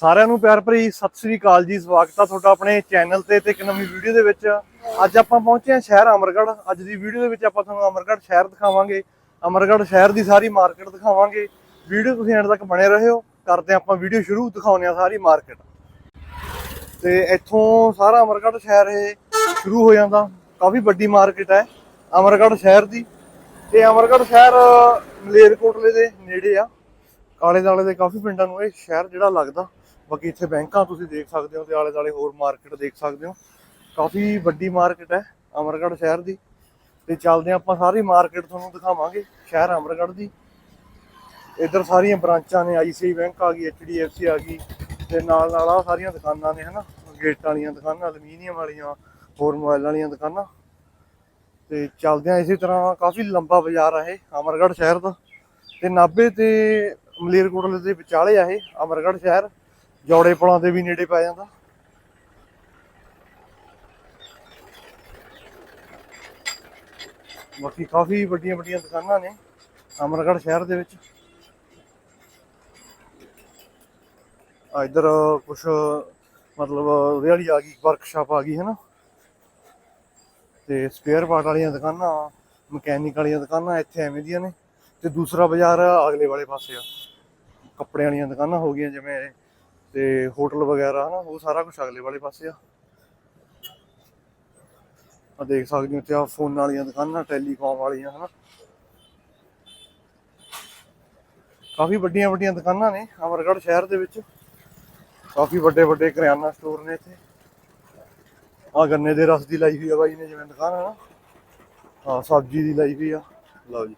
ਸਾਰਿਆਂ ਨੂੰ ਪਿਆਰ ਭਰੀ ਸਤਿ ਸ੍ਰੀ ਅਕਾਲ ਜੀ, ਸਵਾਗਤ ਆ ਤੁਹਾਡਾ ਆਪਣੇ ਚੈਨਲ ਤੇ ਤੇ ਇੱਕ ਨਵੀਂ ਵੀਡੀਓ ਦੇ ਵਿੱਚ। ਅੱਜ ਆਪਾਂ ਪਹੁੰਚੇ ਹਾਂ ਸ਼ਹਿਰ ਅਮਰਗੜ੍ਹ। ਅੱਜ ਦੀ ਵੀਡੀਓ ਦੇ ਵਿੱਚ ਆਪਾਂ ਤੁਹਾਨੂੰ ਅਮਰਗੜ੍ਹ ਸ਼ਹਿਰ ਦਿਖਾਵਾਂਗੇ। ਅਮਰਗੜ੍ਹ ਸ਼ਹਿਰ ਦੀ ਸਾਰੀ ਮਾਰਕੀਟ ਦਿਖਾਵਾਂਗੇ। ਵੀਡੀਓ ਤੁਸੀਂ ਐਂਡ ਤੱਕ ਬਣੇ ਰਹੋ। ਕਰਦੇ ਆਪਾਂ ਵੀਡੀਓ ਸ਼ੁਰੂ, ਦਿਖਾਉਂਦੇ ਹਾਂ ਸਾਰੀ ਮਾਰਕੀਟ। ਤੇ ਇੱਥੋਂ ਸਾਰਾ ਅਮਰਗੜ੍ਹ ਸ਼ਹਿਰ ਇਹ ਸ਼ੁਰੂ ਹੋ ਜਾਂਦਾ। ਕਾਫੀ ਵੱਡੀ ਮਾਰਕੀਟ ਹੈ ਅਮਰਗੜ੍ਹ ਸ਼ਹਿਰ ਦੀ। ਤੇ ਅਮਰਗੜ੍ਹ ਸ਼ਹਿਰ, ਮਲੇਰਕੋਟਲੇ ਦੇ ਨੇੜੇ ਆ। ਕਾਲੇ ਦਾਲੇ ਦੇ ਕਾਫੀ ਪਿੰਡਾਂ ਨੂੰ ਇਹ ਸ਼ਹਿਰ ਜਿਹੜਾ ਲੱਗਦਾ। ਬਾਕੀ ਇੱਥੇ ਬੈਂਕਾਂ ਤੁਸੀਂ ਦੇਖ ਸਕਦੇ ਹੋ ਤੇ ਆਲੇ ਦਾਲੇ ਹੋਰ ਮਾਰਕੀਟ ਦੇਖ ਸਕਦੇ ਹੋ। ਕਾਫੀ ਵੱਡੀ ਮਾਰਕੀਟ ਹੈ ਅਮਰਗੜ੍ਹ ਸ਼ਹਿਰ ਦੀ। ਤੇ ਚੱਲਦੇ ਹਾਂ ਆਪਾਂ ਸਾਰੀ ਮਾਰਕੀਟ ਤੁਹਾਨੂੰ ਦਿਖਾਵਾਂਗੇ ਸ਼ਹਿਰ ਅਮਰਗੜ੍ਹ ਦੀ। ਇੱਧਰ ਸਾਰੀਆਂ ਬ੍ਰਾਂਚਾਂ ਨੇ ਆਈਸੀਆਈ ਬੈਂਕ ਆ ਗਈ ਐਚਡੀਐਫਸੀ ਆ ਗਈ ਤੇ ਨਾਲ ਨਾਲ ਆ ਸਾਰੀਆਂ ਦੁਕਾਨਾਂ ਨੇ ਹਨਾ, ਗੇਟ ਵਾਲੀਆਂ ਦੁਕਾਨਾਂ ਅਲਮੀਨੀਅਮ ਵਾਲੀਆਂ, ਹੋਰ ਮੋਬਾਈਲ ਵਾਲੀਆਂ ਦੁਕਾਨਾਂ। ਤੇ ਚੱਲਦਿਆਂ ਇਸੇ ਤਰ੍ਹਾਂ ਕਾਫੀ ਲੰਬਾ ਬਾਜ਼ਾਰ ਆ ਇਹ ਅਮਰਗੜ੍ਹ ਸ਼ਹਿਰ ਦਾ। ਤੇ ਨਾਭੇ ਤੇ ਮਲੇਰਕੋਟਲੇ ਦੇ ਵਿਚਾਲੇ ਆ ਇਹ ਅਮਰਗੜ੍ਹ ਸ਼ਹਿਰ। ਜੋੜੇ ਪੁਲਾਂ ਦੇ ਵੀ ਨੇੜੇ ਪੈ ਜਾਂਦਾ। ਬਾਕੀ ਕਾਫੀ ਵੱਡੀਆਂ ਵੱਡੀਆਂ ਦੁਕਾਨਾਂ ਨੇ ਅਮਰਗੜ੍ਹ ਸ਼ਹਿਰ ਦੇ ਵਿੱਚ। ਆ ਇੱਧਰ ਕੁਝ ਮਤਲਬ ਰਿਆਲੀ ਆ ਗਈ ਵਰਕਸ਼ਾਪ ਆ ਗਈ ਹੈ ਨਾ ਤੇ ਸਪੇਅਰ ਪਾਰਟ ਵਾਲੀਆਂ ਦੁਕਾਨਾਂ ਮਕੈਨਿਕ ਵਾਲੀਆਂ ਦੁਕਾਨਾਂ ਇੱਥੇ ਐਵੇਂ ਦੀਆਂ ਨੇ। ਤੇ ਦੂਸਰਾ ਬਾਜ਼ਾਰ ਅਗਲੇ ਵਾਲੇ ਪਾਸੇ ਆ। ਕੱਪੜੇ ਵਾਲੀਆਂ ਦੁਕਾਨਾਂ ਹੋ ਗਈਆਂ, ਜਿਵੇਂ ਤੇ ਹੋਟਲ ਵਗੈਰਾ, ਹਨਾ, ਉਹ ਸਾਰਾ ਕੁਝ ਅਗਲੇ ਵਾਲੇ ਪਾਸੇ ਆ। ਆ ਦੇਖ ਸਕਦੇ ਹੋ ਤੇ ਆ ਫੋਨ ਵਾਲੀਆਂ ਦੁਕਾਨਾਂ, ਟੈਲੀਕਾਮ ਵਾਲੀਆਂ, ਹਨਾ। ਕਾਫੀ ਵੱਡੀਆਂ ਵੱਡੀਆਂ ਦੁਕਾਨਾਂ ਨੇ ਅਮਰਗੜ੍ਹ ਸ਼ਹਿਰ ਦੇ ਵਿੱਚ। ਕਾਫੀ ਵੱਡੇ ਵੱਡੇ ਕਰਿਆਨਾ ਸਟੋਰ ਨੇ ਇੱਥੇ। ਆ ਗੰਨੇ ਦੇ ਰਸ ਦੀ ਲਾਈ ਹੋਈ ਆ ਬਾਈ ਨੇ, ਜਿਵੇਂ ਦੁਕਾਨ ਹੈ ਨਾ। ਹਾਂ ਸਬਜ਼ੀ ਦੀ ਲਾਈ ਹੋਈ ਆ। ਲਓ ਜੀ।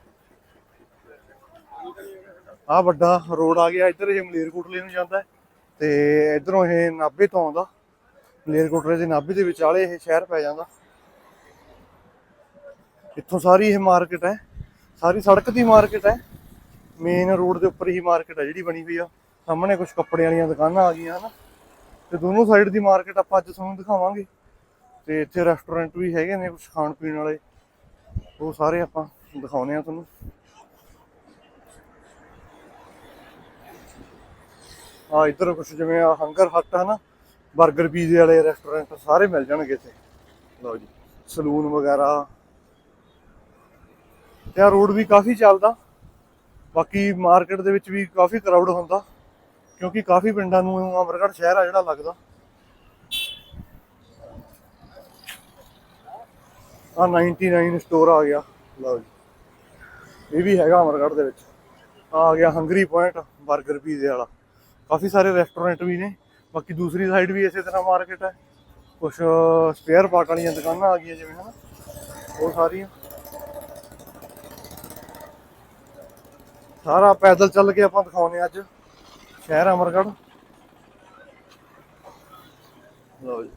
ਆ ਵੱਡਾ ਰੋਡ ਆ ਗਿਆ, ਇੱਧਰ ਇਹ ਮਲੇਰਕੋਟਲੇ ਨੂੰ ਜਾਂਦਾ। ਹੈ ਤੇ ਇਧਰੋਂ ਇਹ ਨਾਭੇ ਤੋਂ ਆਉਂਦਾ। ਮਲੇਰਕੋਟਲੇ ਦੇ ਨਾਭੇ ਦੇ ਵਿਚਾਲੇ ਇਹ ਸ਼ਹਿਰ ਪੈ ਜਾਂਦਾ। ਇੱਥੋਂ ਸਾਰੀ ਇਹ ਮਾਰਕੀਟ ਹੈ। ਸਾਰੀ ਸੜਕ ਦੀ ਮਾਰਕੀਟ ਹੈ। ਮੇਨ ਰੋਡ ਦੇ ਉੱਪਰ ਹੀ ਮਾਰਕੀਟ ਹੈ ਜਿਹੜੀ ਬਣੀ ਹੋਈ ਆ। ਸਾਹਮਣੇ ਕੁਝ ਕੱਪੜੇ ਵਾਲੀਆਂ ਦੁਕਾਨਾਂ ਆ ਗਈਆਂ, ਹਨ। ਤੇ ਦੋਨੋਂ ਸਾਈਡ ਦੀ ਮਾਰਕੀਟ ਆਪਾਂ ਅੱਜ ਤੁਹਾਨੂੰ ਦਿਖਾਵਾਂਗੇ। ਤੇ ਇੱਥੇ ਰੈਸਟੋਰੈਂਟ ਵੀ ਹੈਗੇ ਨੇ ਕੁਝ ਖਾਣ ਪੀਣ ਵਾਲੇ। ਉਹ ਸਾਰੇ ਆਪਾਂ ਦਿਖਾਉਨੇ ਆ ਤੁਹਾਨੂੰ। ਆ ਇੱਧਰ ਕੁਝ ਜਿਵੇਂ ਆ ਹੰਗਰ ਹੱਟ ਹੈ ਨਾ 버ਗਰ ਪੀਜ਼ੇ ਵਾਲੇ ਰੈਸਟੋਰੈਂਟ ਸਾਰੇ ਮਿਲ ਜਾਣਗੇ ਇੱਥੇ। ਲਓ ਜੀ, ਸਲੂਨ ਵਗੈਰਾ। ਤੇ ਰੋਡ ਵੀ ਕਾਫੀ ਚੱਲਦਾ। ਬਾਕੀ ਮਾਰਕੀਟ ਦੇ ਵਿੱਚ ਵੀ ਕਾਫੀ ਕਰਾਊਡ ਹੁੰਦਾ, ਕਿਉਂਕਿ ਕਾਫੀ ਪਿੰਡਾਂ ਨੂੰ ਅਮਰਗੜ੍ਹ ਸ਼ਹਿਰ ਆ ਜਿਹੜਾ ਲੱਗਦਾ। ਆ 99 ਸਟੋਰ ਆ ਗਿਆ, ਲਓ ਜੀ। ਇਹ ਵੀ ਹੈਗਾ ਅਮਰਗੜ੍ਹ ਦੇ ਵਿੱਚ। ਆ ਗਿਆ ਹੰਗਰੀ ਪੁਆਇੰਟ 버ਗਰ ਪੀਜ਼ੇ ਵਾਲਾ। ਕਾਫੀ ਸਾਰੇ ਰੈਸਟੋਰੈਂਟ ਵੀ ਨੇ। ਬਾਕੀ ਦੂਸਰੀ ਸਾਈਡ ਵੀ ਇਸੇ ਤਰ੍ਹਾਂ ਮਾਰਕੀਟ ਹੈ। ਕੁਝ ਸਪੇਅਰ ਪਾਰਟ ਵਾਲੀਆਂ ਦੁਕਾਨਾਂ ਆ ਗਈਆਂ ਜਿਵੇਂ ਹਨਾ। ਉਹ ਸਾਰੀਆਂ। ਸਾਰਾ ਪੈਦਲ ਚੱਲ ਕੇ ਆਪਾਂ ਦਿਖਾਉਨੇ ਆ ਅੱਜ। ਸ਼ਹਿਰ ਅਮਰਗੜ੍ਹ। ਲਓ ਜੀ।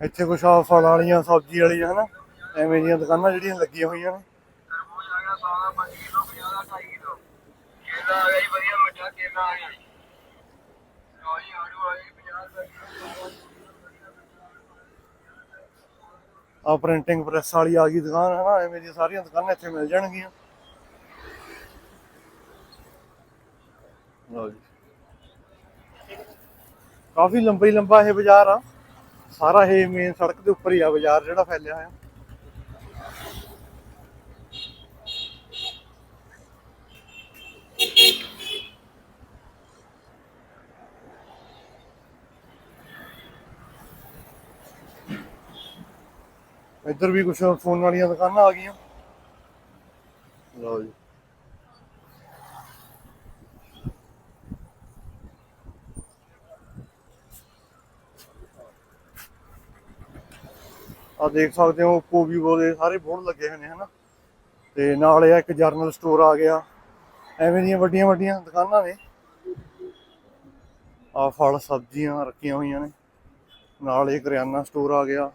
ਇੱਥੇ ਕੁਛ ਆ ਵਾਲੀਆਂ, ਸਬਜ਼ੀ ਵਾਲੀਆਂ ਹਨਾ। ਐਵੇਂ ਦੀਆਂ ਦੁਕਾਨਾਂ ਜਿਹੜੀਆਂ ਲੱਗੀਆਂ ਹੋਈਆਂ ਨੇ। ਆ ਪ੍ਰਿੰਟਿੰਗ ਪ੍ਰੈਸ ਵਾਲੀ ਆ ਗਈ ਦੁਕਾਨ ਹੈ ਨਾ ਐਵੇਂ ਦੀਆਂ ਸਾਰੀਆਂ ਦੁਕਾਨਾਂ ਇੱਥੇ ਮਿਲ ਜਾਣਗੀਆਂ। ਲਓ ਜੀ। ਕਾਫੀ ਲੰਬਾ ਹੀ ਲੰਬਾ ਇਹ ਬਾਜ਼ਾਰ ਆ। ਸਾਰਾ ਇਹ ਮੇਨ ਸੜਕ ਦੇ ਉੱਪਰ ਹੀ ਆ ਬਾਜ਼ਾਰ ਜਿਹੜਾ ਫੈਲਿਆ ਹੋਇਆ। ਇੱਧਰ ਵੀ ਕੁਝ ਫੋਨ ਵਾਲੀਆਂ ਦੁਕਾਨਾਂ ਆ ਗਈਆਂ। ਲਓ ਜੀ। ਆ ਦੇਖ ਸਕਦੇ ਹੋ, Oppo, Vivo ਦੇ ਸਾਰੇ ਬੋਰਡ ਲੱਗੇ ਹੋਏ ਨੇ, ਹਨਾ? ਤੇ ਨਾਲ ਇਹ ਇੱਕ ਜਰਨਲ ਸਟੋਰ ਆ ਗਿਆ। ਐਵੇਂ ਦੀਆਂ ਵੱਡੀਆਂ ਵੱਡੀਆਂ ਦੁਕਾਨਾਂ ਨੇ। ਆ ਫਲ ਸਬਜ਼ੀਆਂ ਰੱਖੀਆਂ ਹੋਈਆਂ ਨੇ। ਨਾਲ ਇਹ ਕਰਿਆਨਾ ਸਟੋਰ ਆ ਗਿਆ।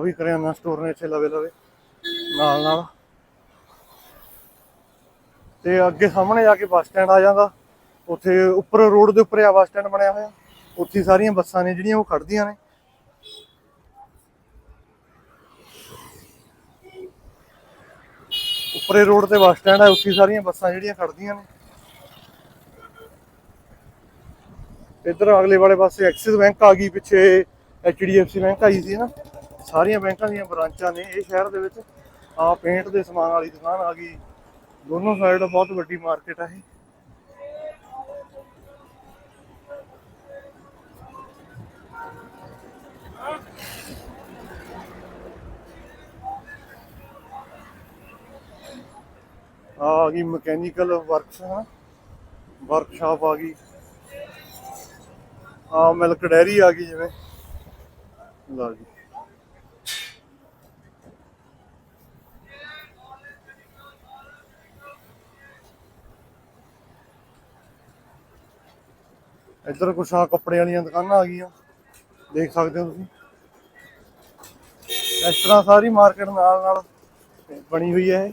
ਵੀ ਕਰਿਆਨਾ ਸਟੋਰ ਨੇ ਇੱਥੇ ਲਵੇ ਲਵੇ, ਨਾਲ ਨਾਲ। ਤੇ ਅੱਗੇ ਸਾਹਮਣੇ ਜਾ ਕੇ ਬੱਸ ਸਟੈਂਡ ਆ ਜਾਂਦਾ ਉੱਥੇ ਉੱਪਰ ਰੋਡ ਦੇ ਉੱਪਰ ਆ ਬੱਸ ਸਟੈਂਡ ਬਣਿਆ ਹੋਇਆ। ਉੱਥੇ ਸਾਰੀਆਂ ਬੱਸਾਂ ਨੇ ਜਿਹੜੀਆਂ ਉਹ ਖੜਦੀਆਂ ਨੇ। ਉੱਪਰੇ ਰੋਡ ਤੇ ਬੱਸ ਸਟੈਂਡ ਹੈ ਉੱਥੇ ਸਾਰੀਆਂ ਬੱਸਾਂ ਜਿਹੜੀਆਂ ਖੜਦੀਆਂ ਨੇ। ਇੱਧਰ ਅਗਲੇ ਵਾਲੇ ਪਾਸੇ ਐਕਸਿਸ ਬੈਂਕ ਆ ਗਈ, ਪਿੱਛੇ ਐਚਡੀਐਫਸੀ ਬੈਂਕ ਆਈ ਸੀ ਨਾ। ਸਾਰੀਆਂ ਬੈਂਕਾਂ ਦੀਆਂ ਬ੍ਰਾਂਚਾਂ ਨੇ, ਇਹ ਸ਼ਹਿਰ ਦੇ ਵਿੱਚ ਆ ਪੇਂਟ ਦੇ ਸਮਾਨ ਵਾਲੀ ਦੁਕਾਨ ਆ ਗਈ। ਦੋਨੋਂ ਸਾਈਡ ਬਹੁਤ ਵੱਡੀ ਮਾਰਕੀਟ ਆ ਇਹ। ਆ ਗਈ ਮਕੈਨੀਕਲ ਵਰਕਸ ਹਾਂ ਵਰਕਸ਼ਾਪ ਆ ਗਈ। ਆ ਮਿਲਕ ਡੈਰੀ ਆ ਗਈ ਜਿਵੇਂ। ਲਓ ਜੀ। ਇੱਧਰ ਕੁਛ ਆ ਕੱਪੜੇ ਵਾਲੀਆਂ ਦੁਕਾਨਾਂ ਆ ਗਈਆਂ। ਦੇਖ ਸਕਦੇ ਹੋ ਤੁਸੀਂ। ਇਸ ਤਰ੍ਹਾਂ ਸਾਰੀ ਮਾਰਕੀਟ ਨਾਲ ਨਾਲ ਬਣੀ ਹੋਈ ਹੈ ਇਹ।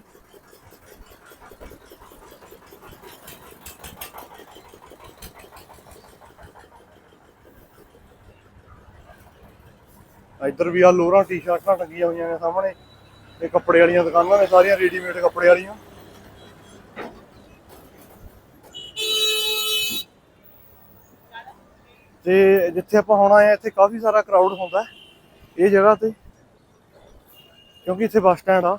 ਇੱਧਰ ਵੀ ਆ ਲੋਰਾਂ ਟੀ-ਸ਼ਰਟਾਂ ਟੰਗੀਆਂ ਹੋਈਆਂ ਨੇ ਸਾਹਮਣੇ। ਇਹ ਕੱਪੜੇ ਵਾਲੀਆਂ ਦੁਕਾਨਾਂ ਨੇ ਸਾਰੀਆਂ ਰੈਡੀਮੇਡ ਕੱਪੜੇ ਵਾਲੀਆਂ। ਤੇ ਜਿੱਥੇ ਆਪਾਂ ਹੁਣ ਆਏ ਆ, ਇੱਥੇ ਕਾਫੀ ਸਾਰਾ ਕਰਾਊਡ ਹੁੰਦਾ ਇਹ ਜਗ੍ਹਾ ਤੇ। ਕਿਉਂਕਿ ਇੱਥੇ ਬੱਸ ਸਟੈਂਡ ਆ,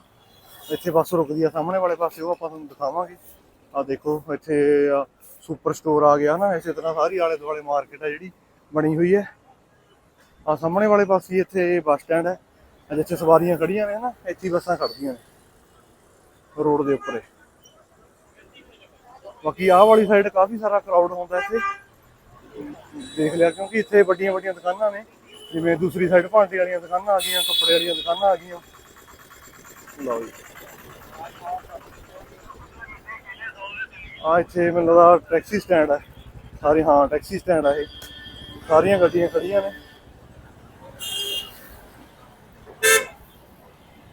ਇੱਥੇ ਬੱਸ ਰੁਕਦੀ ਆ, ਸਾਹਮਣੇ ਵਾਲੇ ਪਾਸੇ ਉਹ ਆਪਾਂ ਤੁਹਾਨੂੰ ਦਿਖਾਵਾਂਗੇ। ਆ ਦੇਖੋ, ਇੱਥੇ ਸੁਪਰ ਸਟੋਰ ਆ ਗਿਆ ਨਾ, ਇਸੇ ਤਰ੍ਹਾਂ ਸਾਰੀ ਆਲੇ ਦੁਆਲੇ ਮਾਰਕੀਟ ਆ ਜਿਹੜੀ ਬਣੀ ਹੋਈ ਹੈ। ਆ ਸਾਹਮਣੇ ਵਾਲੇ ਪਾਸੇ ਇੱਥੇ ਬੱਸ ਸਟੈਂਡ ਹੈ ਜਿੱਥੇ ਸਵਾਰੀਆਂ ਖੜੀਆਂ ਨੇ ਨਾ, ਇੱਥੇ ਬੱਸਾਂ ਖੜਦੀਆਂ ਨੇ, ਰੋਡ ਦੇ ਉੱਪਰ। ਬਾਕੀ ਆਹ ਵਾਲੀ ਸਾਈਡ ਕਾਫੀ ਸਾਰਾ ਕਰਾਊਡ ਹੁੰਦਾ ਇੱਥੇ। ਦੇਖ ਲਿਆ, ਕਿਉਂਕਿ ਇੱਥੇ ਵੱਡੀਆਂ ਵੱਡੀਆਂ ਦੁਕਾਨਾਂ ਨੇ। ਜਿਵੇਂ ਦੂਸਰੀ ਸਾਈਡ ਭਾਂਡੇ ਵਾਲੀਆਂ ਦੁਕਾਨਾਂ ਆ ਗਈਆਂ, ਕੱਪੜੇ ਵਾਲੀਆਂ ਦੁਕਾਨਾਂ ਆ ਗਈਆਂ। ਲਓ ਜੀ। ਆ ਇੱਥੇ ਮੈਨੂੰ ਲੱਗਦਾ ਟੈਕਸੀ ਸਟੈਂਡ ਹੈ ਸਾਰੇ ਹਾਂ, ਟੈਕਸੀ ਸਟੈਂਡ ਆ ਇਹ। ਸਾਰੀਆਂ ਗੱਡੀਆਂ ਖੜੀਆਂ ਨੇ।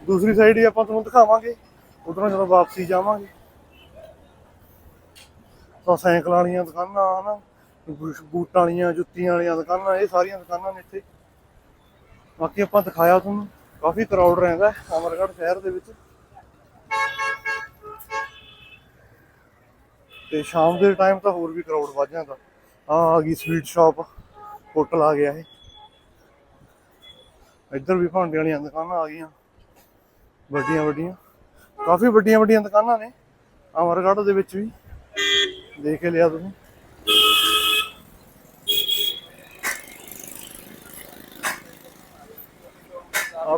ਦੂਸਰੀ ਸਾਈਡ ਹੀ ਆਪਾਂ ਤੁਹਾਨੂੰ ਦਿਖਾਵਾਂਗੇ। ਉਧਰੋਂ ਜਦੋਂ ਵਾਪਸੀ ਜਾਵਾਂਗੇ। ਤਾਂ ਸਾਈਕਲ ਵਾਲੀਆਂ ਦੁਕਾਨਾਂ, ਹਨਾ। ਬੂਟਾਂ ਵਾਲੀਆਂ, ਜੁੱਤੀਆਂ ਵਾਲੀਆਂ ਦੁਕਾਨਾਂ, ਇਹ ਸਾਰੀਆਂ ਦੁਕਾਨਾਂ ਨੇ ਇੱਥੇ। ਬਾਕੀ ਆਪਾਂ ਦਿਖਾਇਆ ਤੁਹਾਨੂੰ, ਕਾਫੀ ਕਰਾਊਡ ਰਹਿੰਦਾ ਅਮਰਗੜ੍ਹ ਸ਼ਹਿਰ ਦੇ ਵਿੱਚ। ਤੇ ਸ਼ਾਮ ਦੇ ਟਾਈਮ ਤਾਂ ਹੋਰ ਵੀ ਕਰਾਊਡ ਵੱਧ ਜਾਂਦਾ। ਆ ਆ ਗਈ ਸਵੀਟ ਸ਼ਾਪ ਹੋਟਲ ਆ ਗਿਆ ਇਹ। ਇੱਧਰ ਵੀ ਭਾਂਡੇ ਵਾਲੀਆਂ ਦੁਕਾਨਾਂ ਆ ਗਈਆਂ। ਵੱਡੀਆਂ ਵੱਡੀਆਂ। ਕਾਫੀ ਵੱਡੀਆਂ ਵੱਡੀਆਂ ਦੁਕਾਨਾਂ ਨੇ, ਅਮਰਗੜ੍ਹ ਦੇ ਵਿੱਚ ਵੀ। ਦੇਖ ਕੇ ਲਿਆ ਤੁਸੀਂ।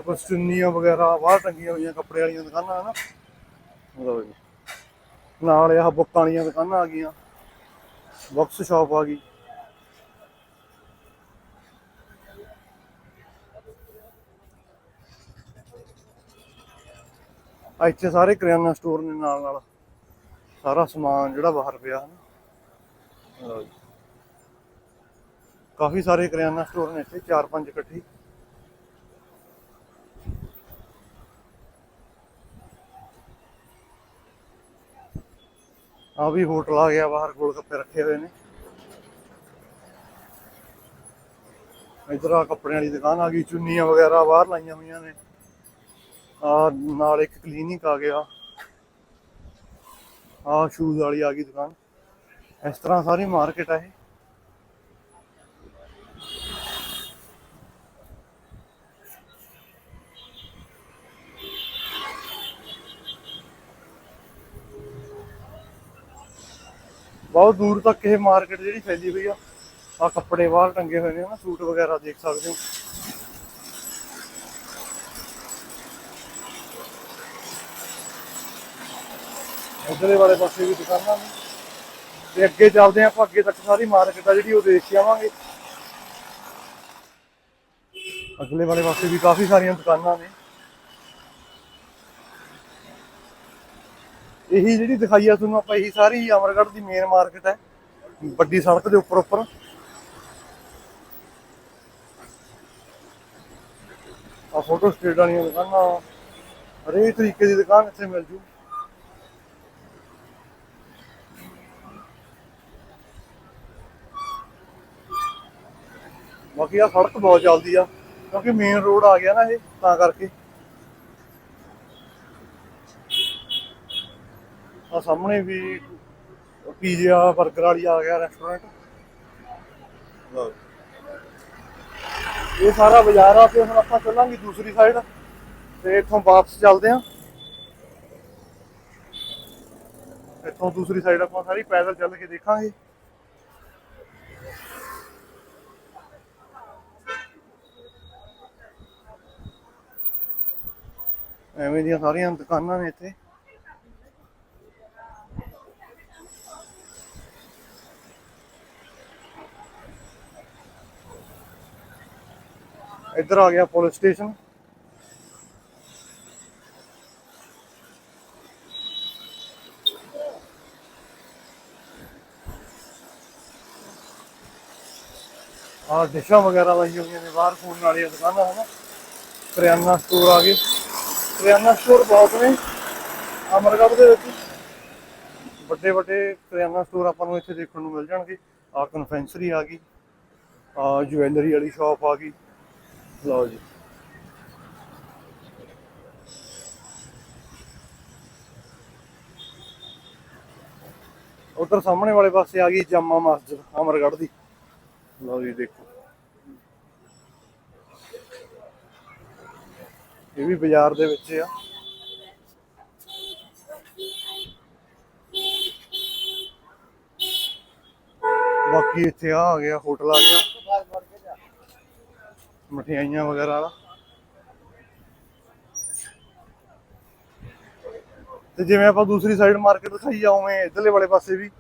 ਕੁਛ ਚੁੰਨੀਆਂ ਵਗੈਰਾ ਬਾਹਰ ਟੰਗੀਆਂ ਹੋਈਆਂ ਕੱਪੜੇ ਵਾਲੀਆਂ ਦੁਕਾਨਾਂ ਹਨ? ਲਓ ਜੀ। ਨਾਲ ਇਹ ਬੁੱਕਾਂ ਵਾਲੀਆਂ ਦੁਕਾਨਾਂ ਆ ਗਈਆਂ। ਬਾਕਸ ਸ਼ਾਪ ਆ ਗਈ। ਇੱਥੇ ਸਾਰੇ ਕਰਿਆਨਾ ਸਟੋਰ ਨੇ ਨਾਲ ਨਾਲ। ਸਾਰਾ ਸਮਾਨ ਜਿਹੜਾ ਬਾਹਰ ਪਿਆ ਹਨ? ਕਾਫੀ ਸਾਰੇ ਕਰਿਆਨਾ ਸਟੋਰ ਨੇ ਇੱਥੇ ਚਾਰ ਪੰਜ ਇਕੱਠੇ। ਆ ਵੀ ਹੋਟਲ ਆ ਗਿਆ ਬਾਹਰ ਗੋਲ ਗੱਪੇ ਰੱਖੇ ਹੋਏ ਨੇ। ਇਧਰ ਆ ਕੱਪੜਿਆਂ ਵਾਲੀ ਦੁਕਾਨ ਆ ਗਈ, ਚੁੰਨੀਆਂ ਵਗੈਰਾ ਬਾਹਰ ਲਾਈਆਂ ਹੋਈਆਂ ਨੇ। ਆ ਨਾਲ ਇੱਕ ਕਲੀਨਿਕ ਆ ਗਿਆ। ਆ ਸ਼ੂਜ਼ ਵਾਲੀ ਆ ਗਈ ਦੁਕਾਨ। ਇਸ ਤਰ੍ਹਾਂ ਸਾਰੀ ਮਾਰਕੀਟ ਆ ਇਹ। ਬਹੁਤ ਦੂਰ ਤੱਕ ਇਹ ਮਾਰਕੀਟ ਜਿਹੜੀ ਫੈਲੀ ਹੋਈ ਆ। ਆ ਕੱਪੜੇ ਬਾਹਰ ਟੰਗੇ ਹੋਏ ਨੇ ਨਾ ਸੂਟ ਵਗੈਰਾ ਦੇਖ ਸਕਦੇ ਹੋ। ਇਧਰਲੇ ਵਾਲੇ ਪਾਸੇ ਵੀ ਦੁਕਾਨਾਂ ਨੇ। ਤੇ ਅੱਗੇ ਚੱਲਦੇ ਆਪਾਂ, ਅੱਗੇ ਤੱਕ ਸਾਰੀ ਮਾਰਕੀਟ ਆ ਜਿਹੜੀ, ਉਹ ਦੇਖ ਆਵਾਂਗੇ। ਅਗਲੇ ਵਾਲੇ ਪਾਸੇ ਵੀ ਕਾਫੀ ਸਾਰੀਆਂ ਦੁਕਾਨਾਂ ਨੇ। ਇਹੀ ਜਿਹੜੀ ਦਿਖਾਈ ਆ ਤੁਹਾਨੂੰ ਆਪਾਂ ਇਹੀ ਸਾਰੀ ਅਮਰਗੜ੍ਹ ਦੀ ਮੇਨ ਮਾਰਕੀਟ ਹੈ। ਵੱਡੀ ਸੜਕ ਦੇ ਉੱਪਰ ਉੱਪਰ। ਆ ਫੋਟੋ ਸਟੇਟ ਵਾਲੀਆਂ ਦੁਕਾਨਾਂ। ਹਰੇਕ ਤਰੀਕੇ ਦੀ ਦੁਕਾਨ ਇੱਥੇ ਮਿਲ ਜੂ। ਬਾਕੀ ਆ ਸੜਕ ਬਹੁਤ ਚੱਲਦੀ ਆ, ਕਿਉਂਕਿ ਮੇਨ ਰੋਡ ਆ ਗਿਆ ਨਾ ਇਹ, ਤਾਂ ਕਰਕੇ। ਆ ਸਾਹਮਣੇ ਵੀ ਪੀਜ਼ਾ 버ਗਰ ਵਾਲੀ ਆ ਗਿਆ ਰੈਸਟੋਰੈਂਟ ਲਓ ਇਹ ਸਾਰਾ ਬਾਜ਼ਾਰ ਆ ਤੇ ਹੁਣ ਆਪਾਂ ਚੱਲਾਂਗੇ ਦੂਸਰੀ ਸਾਈਡ ਤੇ ਇੱਥੋਂ ਵਾਪਸ ਚੱਲਦੇ ਆਂ ਇੱਥੋਂ ਦੂਸਰੀ ਸਾਈਡ ਆਪਾਂ ਸਾਰੀ ਪੈਦਲ ਚੱਲ ਕੇ ਦੇਖਾਂਗੇ। ਐਵੇਂ ਦੀਆਂ ਸਾਰੀਆਂ ਦੁਕਾਨਾਂ ਨੇ ਇੱਥੇ। ਇੱਧਰ ਆ ਗਿਆ ਪੁਲਿਸ ਸਟੇਸ਼ਨ। ਆ ਡਿਸ਼ਾਂ ਵਗੈਰਾ ਲਾਈ ਹੋਈਆਂ ਨੇ, ਬਾਹਰ ਫੂਡ ਵਾਲੀਆਂ ਦੁਕਾਨਾਂ, ਹਨ? ਕਰਿਆਨਾ ਸਟੋਰ ਆ ਗਏ। ਕਰਿਆਨਾ ਸਟੋਰ ਬਹੁਤ ਨੇ, ਅਮਰਗੜ੍ਹ ਦੇ ਵਿੱਚ। ਵੱਡੇ ਵੱਡੇ ਕਰਿਆਨਾ ਸਟੋਰ ਆਪਾਂ ਨੂੰ ਇੱਥੇ ਦੇਖਣ ਨੂੰ ਮਿਲ ਜਾਣਗੇ। ਆ ਕਨਫੈਂਸਰੀ ਆ ਗਈ ਆ ਜੁਐਲਰੀ ਵਾਲੀ ਸ਼ਾਪ ਆ ਗਈ। ਲਓ ਜੀ। ਉਧਰ ਸਾਹਮਣੇ ਵਾਲੇ ਪਾਸੇ ਆ ਗਈ ਜਾਮਾ ਮਸਜਿਦ, ਅਮਰਗੜ੍ਹ ਦੀ। ਲਓ ਜੀ, ਦੇਖੋ। ਇਹ ਵੀ ਬਾਜ਼ਾਰ ਦੇ ਵਿੱਚ ਆ। ਬਾਕੀ ਇੱਥੇ ਆ ਗਿਆ, ਹੋਟਲ ਆ ਗਿਆ। ਮਠਿਆਈਆਂ ਵਗੈਰਾ ਦਾ ਤੇ ਜਿਵੇਂ ਆਪਾਂ ਦੂਸਰੀ ਸਾਈਡ ਮਾਰਕੀਟ ਦਿਖਾਈ ਆ, ਉਵੇਂ ਇਧਰਲੇ ਵਾਲੇ ਪਾਸੇ ਵੀ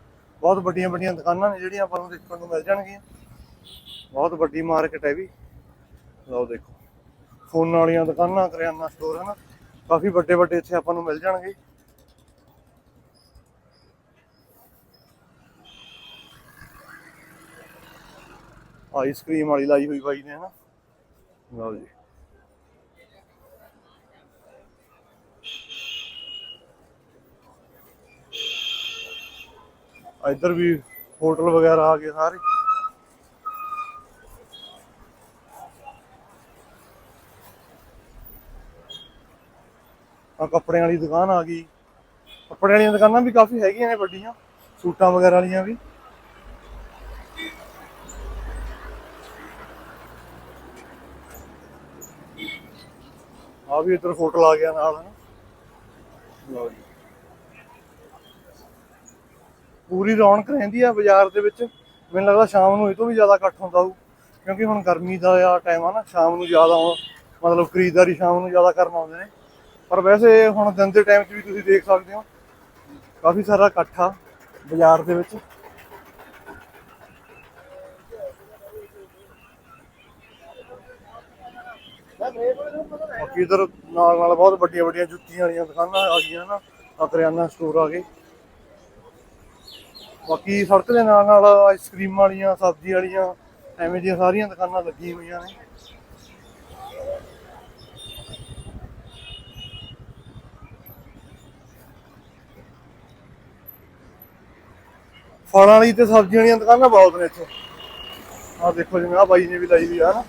ਬਹੁਤ ਵੱਡੀਆਂ ਵੱਡੀਆਂ ਦੁਕਾਨਾਂ ਨੇ, ਜਿਹੜੀਆਂ ਆਪਾਂ ਨੂੰ ਦੇਖਣ ਨੂੰ ਮਿਲ ਜਾਣਗੀਆਂ। ਬਹੁਤ ਵੱਡੀ ਮਾਰਕੀਟ ਹੈ ਵੀ। ਲਓ ਦੇਖੋ, ਫੋਨਾਂ ਵਾਲੀਆਂ ਦੁਕਾਨਾਂ, ਕਰਿਆਨਾ ਸਟੋਰ ਹਨ। ਕਾਫੀ ਵੱਡੇ ਵੱਡੇ ਇੱਥੇ ਆਪਾਂ ਨੂੰ ਮਿਲ ਜਾਣਗੇ। ਆਈਸਕ੍ਰੀਮ ਵਾਲੀ ਲਾਈ ਹੋਈ ਬਾਈ ਨੇ, ਹਨਾ। ਲਓ ਜੀ। ਇੱਧਰ ਵੀ ਹੋਟਲ ਵਗੈਰਾ ਆ ਗਏ ਸਾਰੇ। ਆ ਕੱਪੜਿਆਂ ਵਾਲੀ ਦੁਕਾਨ ਆ ਗਈ। ਕੱਪੜਿਆਂ ਵਾਲੀਆਂ ਦੁਕਾਨਾਂ ਵੀ ਕਾਫੀ ਹੈਗੀਆਂ ਨੇ ਵੱਡੀਆਂ। ਸੂਟਾਂ ਵਗੈਰਾ ਵਾਲੀਆਂ ਵੀ। ਆ ਵੀ ਇੱਧਰ ਹੋਟਲ ਆ ਗਿਆ ਨਾਲ ਹਨਾ? ਲਓ ਜੀ। ਪੂਰੀ ਰੌਣਕ ਰਹਿੰਦੀ ਆ ਬਾਜ਼ਾਰ ਦੇ ਵਿੱਚ। ਮੈਨੂੰ ਲੱਗਦਾ ਸ਼ਾਮ ਨੂੰ ਇਹ ਤੋਂ ਵੀ ਜ਼ਿਆਦਾ ਇਕੱਠ ਹੁੰਦਾ ਹੋਊ। ਕਿਉਂਕਿ ਹੁਣ ਗਰਮੀ ਦਾ ਆ ਟਾਈਮ ਆ ਨਾ ਸ਼ਾਮ ਨੂੰ ਜ਼ਿਆਦਾ ਮਤਲਬ ਖਰੀਦਦਾਰੀ ਸ਼ਾਮ ਨੂੰ ਜ਼ਿਆਦਾ ਕਰਨ ਆਉਂਦੇ ਨੇ। ਪਰ ਵੈਸੇ ਹੁਣ ਦਿਨ ਦੇ ਟਾਈਮ 'ਚ ਵੀ ਤੁਸੀਂ ਦੇਖ ਸਕਦੇ ਹੋ ਕਾਫੀ ਸਾਰਾ ਇਕੱਠ ਬਾਜ਼ਾਰ ਦੇ ਵਿੱਚ। ਬਾਕੀ ਇਧਰ ਨਾਲ ਨਾਲ ਬਹੁਤ ਵੱਡੀਆਂ ਵੱਡੀਆਂ ਜੁੱਤੀਆਂ ਵਾਲੀਆਂ ਦੁਕਾਨਾਂ ਆ ਗਈਆਂ ਨਾ, ਆ ਕਰਿਆਨਾ ਸਟੋਰ ਆ ਗਏ। ਬਾਕੀ ਸੜਕ ਦੇ ਨਾਲ ਨਾਲ ਆਈਸਕ੍ਰੀਮ ਵਾਲੀਆਂ, ਸਬਜ਼ੀ ਵਾਲੀਆਂ, ਐਵੇਂ ਦੀਆਂ ਸਾਰੀਆਂ ਦੁਕਾਨਾਂ ਲੱਗੀਆਂ ਹੋਈਆਂ ਨੇ। ਫਲਾਂ ਵਾਲੀ ਤੇ ਸਬਜ਼ੀਆਂ ਵਾਲੀਆਂ ਦੁਕਾਨਾਂ ਬਹੁਤ ਨੇ ਇੱਥੇ। ਆਹ ਦੇਖੋ ਜਿਵੇਂ ਆ ਬਾਈ ਨੇ ਵੀ ਲਾਈ ਵੀ ਆ ਨਾ।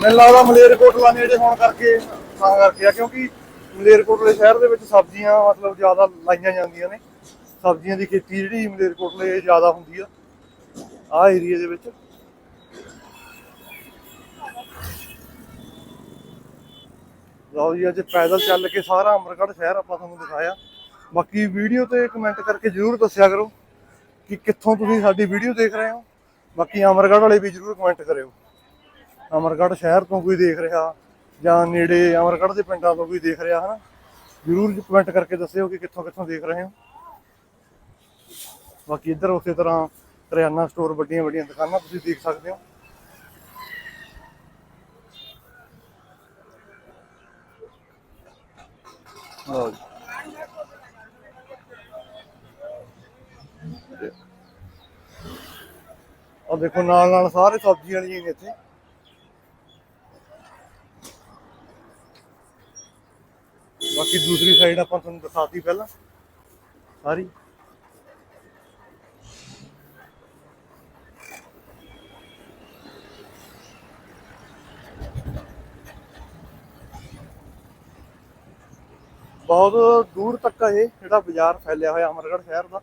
ਮੈਨੂੰ ਲੱਗਦਾ ਮਲੇਰਕੋਟਲਾ ਨੇੜੇ ਹੋਣ ਕਰਕੇ, ਤਾਂ ਕਰਕੇ ਆ, ਕਿਉਂਕਿ ਮਲੇਰਕੋਟਲੇ ਸ਼ਹਿਰ ਦੇ ਵਿੱਚ ਸਬਜ਼ੀਆਂ ਮਤਲਬ ਜ਼ਿਆਦਾ ਲਾਈਆਂ ਜਾਂਦੀਆਂ ਨੇ। ਸਬਜ਼ੀਆਂ ਦੀ ਖੇਤੀ ਜਿਹੜੀ ਮਲੇਰਕੋਟਲੇ ਜ਼ਿਆਦਾ ਹੁੰਦੀ ਆ ਆਹ ਏਰੀਆ ਦੇ ਵਿੱਚ। ਲਓ ਜੀ, ਅੱਜ ਪੈਦਲ ਚੱਲ ਕੇ ਸਾਰਾ ਅਮਰਗੜ੍ਹ ਸ਼ਹਿਰ ਆਪਾਂ ਤੁਹਾਨੂੰ ਦਿਖਾਇਆ। ਬਾਕੀ ਵੀਡੀਓ ਤੇ ਕਮੈਂਟ ਕਰਕੇ ਜਰੂਰ ਦੱਸਿਆ ਕਰੋ ਕਿ ਕਿੱਥੋਂ ਤੁਸੀਂ ਸਾਡੀ ਵੀਡੀਓ ਦੇਖ ਰਹੇ ਹੋ। ਬਾਕੀ ਅਮਰਗੜ੍ਹ ਵਾਲੇ ਵੀ ਜਰੂਰ ਕਮੈਂਟ ਕਰਿਓ। ਅਮਰਗੜ੍ਹ ਸ਼ਹਿਰ ਤੋਂ ਕੋਈ ਦੇਖ ਰਿਹਾ ਜਾਂ ਨੇੜੇ ਅਮਰਗੜ੍ਹ ਦੇ ਪਿੰਡਾਂ ਤੋਂ ਕੋਈ ਦੇਖ ਰਿਹਾ, ਹਨਾ? ਜਰੂਰ ਕਮੈਂਟ ਕਰਕੇ ਦੱਸਿਓ ਕਿ ਕਿੱਥੋਂ ਕਿੱਥੋਂ ਦੇਖ ਰਹੇ ਹੋ। ਬਾਕੀ ਇੱਧਰ ਉਸੇ ਤਰ੍ਹਾਂ ਕਰਿਆਨਾ ਸਟੋਰ ਵੱਡੀਆਂ ਵੱਡੀਆਂ ਦੁਕਾਨਾਂ ਤੁਸੀਂ ਦੇਖ ਸਕਦੇ ਹੋ। ਲਓ ਜੀ। ਆ ਦੇਖੋ ਨਾਲ ਨਾਲ ਸਾਰੇ ਸਬਜ਼ੀਆਂ ਵਾਲੀਆਂ ਨੇ ਇੱਥੇ। ਬਾਕੀ ਦੂਸਰੀ ਸਾਈਡ ਆਪਾਂ ਤੁਹਾਨੂੰ ਦਿਖਾਤੀ ਪਹਿਲਾਂ। ਸਾਰੀ। ਬਹੁਤ ਦੂਰ ਤੱਕ ਇਹ, ਜਿਹੜਾ ਬਾਜ਼ਾਰ ਫੈਲਿਆ ਹੋਇਆ ਅਮਰਗੜ੍ਹ ਸ਼ਹਿਰ ਦਾ।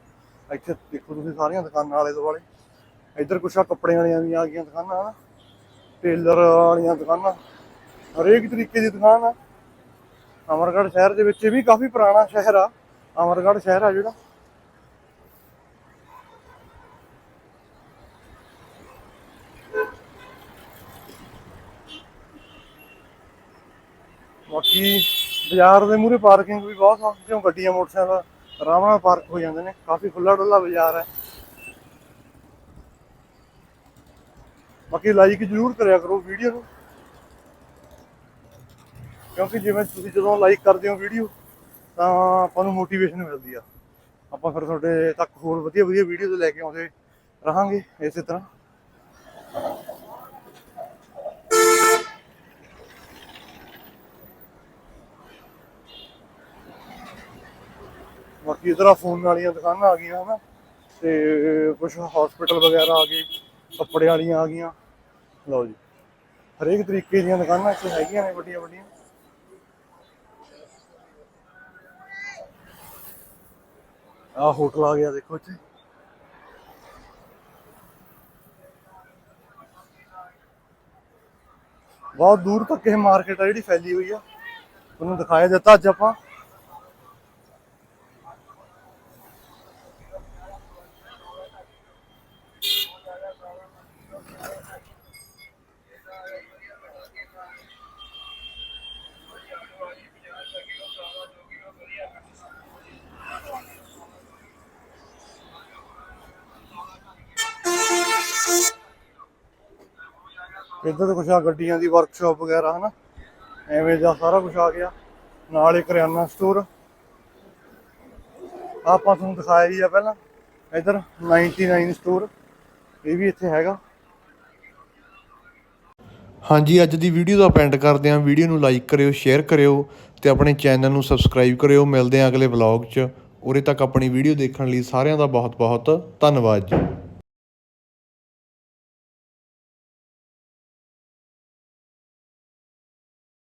ਇੱਥੇ ਦੇਖੋ ਤੁਸੀਂ ਸਾਰੀਆਂ ਦੁਕਾਨਾਂ ਵਾਲੇ ਦੁਆਲੇ। ਇੱਧਰ ਕੁਛ ਆ, ਕੱਪੜੇ ਵਾਲੀਆਂ ਵੀ ਆ ਗਈਆਂ ਦੁਕਾਨਾਂ, ਹਨਾ। ਟੇਲਰ ਵਾਲੀਆਂ ਦੁਕਾਨਾਂ। ਹਰੇਕ ਤਰੀਕੇ ਦੀ ਦੁਕਾਨ ਆ। ਅਮਰਗੜ੍ਹ ਸ਼ਹਿਰ ਦੇ ਵਿੱਚ ਇਹ ਵੀ ਕਾਫੀ ਪੁਰਾਣਾ ਸ਼ਹਿਰ ਆ। ਅਮਰਗੜ੍ਹ ਸ਼ਹਿਰ ਆ ਜਿਹੜਾ। ਬਾਕੀ ਬਾਜ਼ਾਰ ਦੇ ਮੂਹਰੇ ਪਾਰਕਿੰਗ ਵੀ ਬਹੁਤ ਆ ਕਿਉਂ ਗੱਡੀਆਂ, ਮੋਟਰਸਾਈਕਲ ਆਰਾਮ ਨਾਲ ਪਾਰਕ ਹੋ ਜਾਂਦੇ ਨੇ। ਕਾਫੀ ਖੁੱਲਾ ਡੁੱਲਾ ਬਾਜ਼ਾਰ ਹੈ ਬਾਕੀ ਲਾਈਕ ਜ਼ਰੂਰ ਕਰਿਆ ਕਰੋ ਵੀਡੀਓ ਨੂੰ। ਕਿਉਂਕਿ ਜਿਵੇਂ ਤੁਸੀਂ ਜਦੋਂ ਲਾਈਕ ਕਰਦੇ ਹੋ ਵੀਡੀਓ ਤਾਂ ਆਪਾਂ ਨੂੰ ਮੋਟੀਵੇਸ਼ਨ ਮਿਲਦੀ ਆ। ਆਪਾਂ ਫਿਰ ਤੁਹਾਡੇ ਤੱਕ ਹੋਰ ਵਧੀਆ ਵਧੀਆ ਵੀਡੀਓ ਲੈ ਕੇ ਆਉਂਦੇ ਰਹਾਂਗੇ, ਇਸੇ ਤਰ੍ਹਾਂ। ਬਾਕੀ ਇਧਰ ਆ ਫੋਨ ਵਾਲੀਆਂ ਦੁਕਾਨਾਂ ਆ ਗਈਆਂ, ਹਨਾ। ਤੇ ਕੁਝ ਹਸਪੀਟਲ ਵਗੈਰਾ ਆ ਗਏ, ਕੱਪੜੇ ਵਾਲੀਆਂ ਆ ਗਈਆਂ। ਲਓ ਜੀ। ਹਰੇਕ ਤਰੀਕੇ ਦੀਆਂ ਦੁਕਾਨਾਂ ਇੱਥੇ ਹੈਗੀਆਂ ਨੇ, ਵੱਡੀਆਂ ਵੱਡੀਆਂ। ਆ ਹੋਟਲ ਆ ਗਿਆ ਦੇਖੋ ਇੱਥੇ। ਬਹੁਤ ਦੂਰ ਤੱਕ ਇਹ ਮਾਰਕੀਟ ਆ ਜਿਹੜੀ ਫੈਲੀ ਹੋਈ ਆ। ਉਹਨੂੰ ਦਿਖਾਇਆ ਦਿੱਤਾ ਅੱਜ ਆਪਾਂ। ਇੱਧਰ ਕੁਛ ਆ, ਗੱਡੀਆਂ ਦੀ ਵਰਕਸ਼ਾਪ ਵਗੈਰਾ, ਹਨਾ? ਐਵੇਂ ਦਾ ਸਾਰਾ ਕੁਝ ਆ ਗਿਆ। ਨਾਲ ਹੀ ਕਰਿਆਨਾ ਸਟੋਰ ਆਪਾਂ ਤੁਹਾਨੂੰ ਦਿਖਾਇਆ ਹੀ ਆ ਪਹਿਲਾਂ। ਇੱਧਰ 99 ਸਟੋਰ ਇਹ ਵੀ ਇੱਥੇ ਹੈਗਾ। ਹਾਂਜੀ, ਅੱਜ ਦੀ ਵੀਡੀਓ ਦਾ ਪੈਂਡ ਕਰਦੇ ਹਾਂ। ਵੀਡੀਓ ਨੂੰ ਲਾਈਕ ਕਰਿਓ ਸ਼ੇਅਰ ਕਰਿਓ ਤੇ ਆਪਣੇ ਚੈਨਲ ਨੂੰ ਸਬਸਕ੍ਰਾਈਬ ਕਰਿਓ। ਮਿਲਦੇ ਹਾਂ ਅਗਲੇ ਵਲੌਗ 'ਚ। ਉਰੇ ਤੱਕ ਆਪਣੀ ਵੀਡੀਓ ਦੇਖਣ ਲਈ ਸਾਰਿਆਂ ਦਾ ਬਹੁਤ ਬਹੁਤ ਧੰਨਵਾਦ ਜੀ।